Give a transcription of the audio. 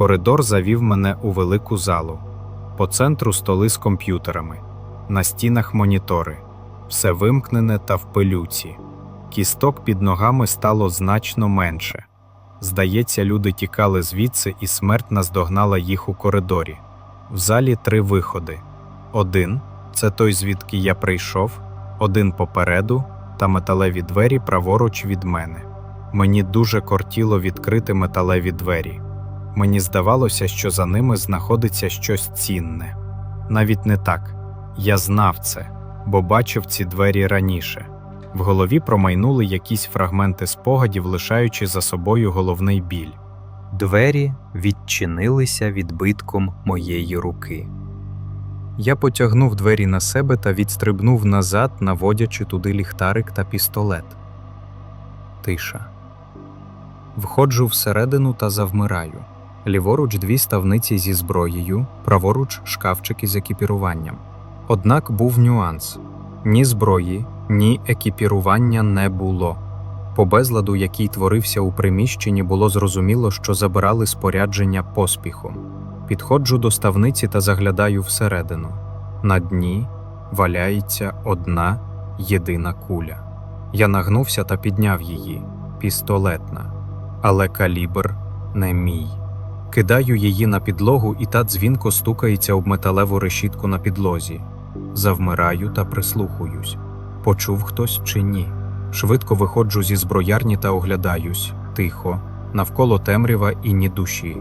Коридор завів мене у велику залу. По центру столи з комп'ютерами, на стінах монітори, все вимкнене та в пилюці. Кісток під ногами стало значно менше. Здається, люди тікали звідси, і смерть наздогнала їх у коридорі. В залі три виходи: один це той, звідки я прийшов, один попереду та металеві двері праворуч від мене. Мені дуже кортіло відкрити металеві двері. Мені здавалося, що за ними знаходиться щось цінне. Навіть не так. Я знав це, бо бачив ці двері раніше. В голові промайнули якісь фрагменти спогадів, лишаючи за собою головний біль. Двері відчинилися відбитком моєї руки. Я потягнув двері на себе та відстрибнув назад, наводячи туди ліхтарик та пістолет. Тиша. Входжу всередину та завмираю. Ліворуч дві ставниці зі зброєю, праворуч шкафчики з екіпіруванням. Однак був нюанс: ні зброї, ні екіпірування не було. По безладу, який творився у приміщенні, було зрозуміло, що забирали спорядження поспіхом. Підходжу до ставниці та заглядаю всередину. На дні валяється одна єдина куля. Я нагнувся та підняв її пістолетна, але калібр не мій. Кидаю її на підлогу, і та дзвінко стукається об металеву решітку на підлозі. Завмираю та прислухаюсь. Почув хтось чи ні. Швидко виходжу зі зброярні та оглядаюсь, тихо, навколо темрява і ні душі.